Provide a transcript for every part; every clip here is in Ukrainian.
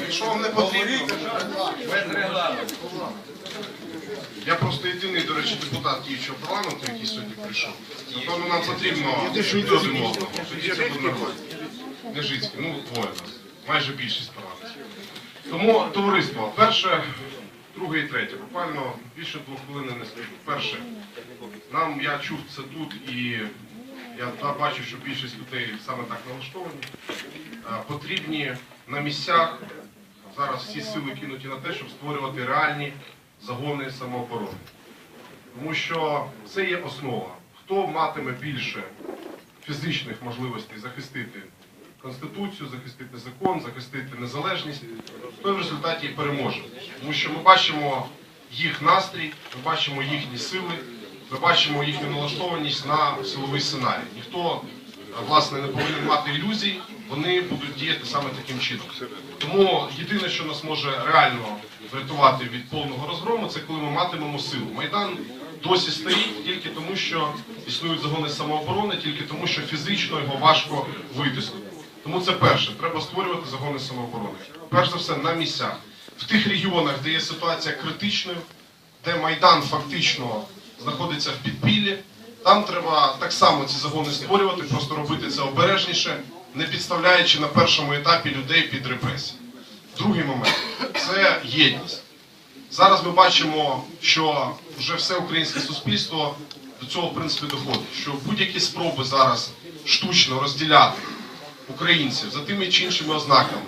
Якщо вам не потрібно, я просто єдиний, до речі, депутат діючого парламенту, який сьогодні прийшов. Напевно, нам потрібно один одного. Тоді це буде нормально. Нежицький, ну двоє нас. Майже більшість парламентів. Тому, товариство, перше, друге і третє. Буквально більше двох хвилин не скажу. Перше, нам я чув це тут і я бачу, що більшість людей саме так налаштовані. Е, Потрібні на місцях зараз всі сили кинуті на те, щоб створювати реальні загони самооборони. Тому що це є основа. Хто матиме більше фізичних можливостей захистити Конституцію, захистити закон, захистити незалежність, той в результаті і переможе. Тому що ми бачимо їх настрій, ми бачимо їхні сили, ми бачимо їхню налаштованість на силовий сценарій. Ніхто власне не повинен мати ілюзій, вони будуть діяти саме таким чином. Тому єдине, що нас може реально врятувати від повного розгрому, це коли ми матимемо силу. Майдан досі стоїть тільки тому, що існують загони самооборони, тільки тому, що фізично його важко витиснути. Тому це перше, треба створювати загони самооборони. Перш за все на місцях. В тих регіонах, де є ситуація критичною, де Майдан фактично знаходиться в підпіллі, там треба так само ці загони створювати, просто робити це обережніше, не підставляючи на першому етапі людей під репресії. Другий момент це єдність. Зараз ми бачимо, що вже все українське суспільство до цього в принципі доходить. Що будь-які спроби зараз штучно розділяти українців за тими чи іншими ознаками,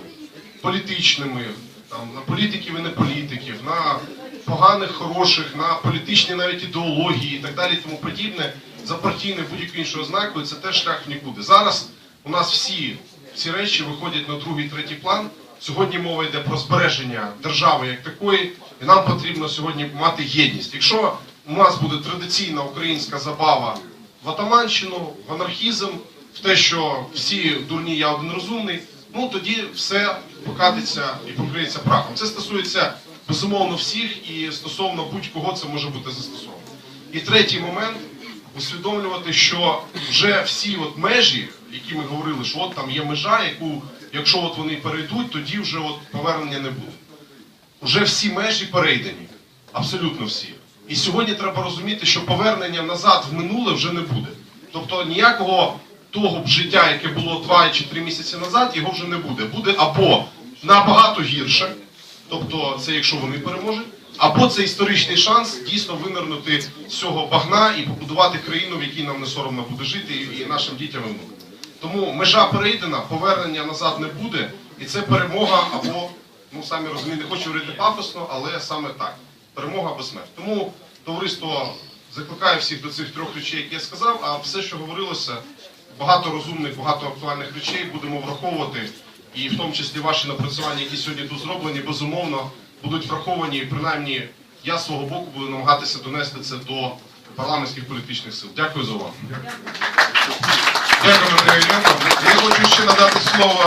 політичними, там, на політиків і не політиків, на поганих, хороших, на політичні навіть ідеології і так далі, тому подібне, за партійною будь-якою іншою ознакою, це теж шлях в нікуди. Зараз у нас всі ці речі виходять на другий, третій план. Сьогодні мова йде про збереження держави як такої, і нам потрібно сьогодні мати єдність. Якщо у нас буде традиційна українська забава в атаманщину, в анархізм, в те, що всі дурні, я один розумний, ну тоді все покатиться і покриється прахом. Це стосується безумовно всіх і стосовно будь-кого це може бути застосовано. І третій момент усвідомлювати, що вже всі от межі, які ми говорили, що от там є межа, яку, якщо от вони перейдуть, тоді вже от повернення не буде. Уже всі межі перейдені, абсолютно всі. І сьогодні треба розуміти, що повернення назад в минуле вже не буде. Тобто ніякого того б життя, яке було два чи три місяці назад, його вже не буде. Буде або набагато гірше, тобто це якщо вони переможуть, або це історичний шанс дійсно винирнути з цього багна і побудувати країну, в якій нам не соромно буде жити, і нашим дітям і внукам. Тому межа перейдена, повернення назад не буде, і це перемога або, ну самі розумієте, не хочу говорити пафосно, але саме так. Перемога або смерть. Тому товариство закликає всіх до цих трьох речей, які я сказав, а все, що говорилося, багато розумних, багато актуальних речей будемо враховувати. І в тому числі ваші напрацювання, які сьогодні тут зроблені, безумовно будуть враховані. І принаймні я з свого боку буду намагатися донести це до парламентських політичних сил. Дякую за увагу. Дякую, Андрій Іллєнко. Я хочу ще надати слово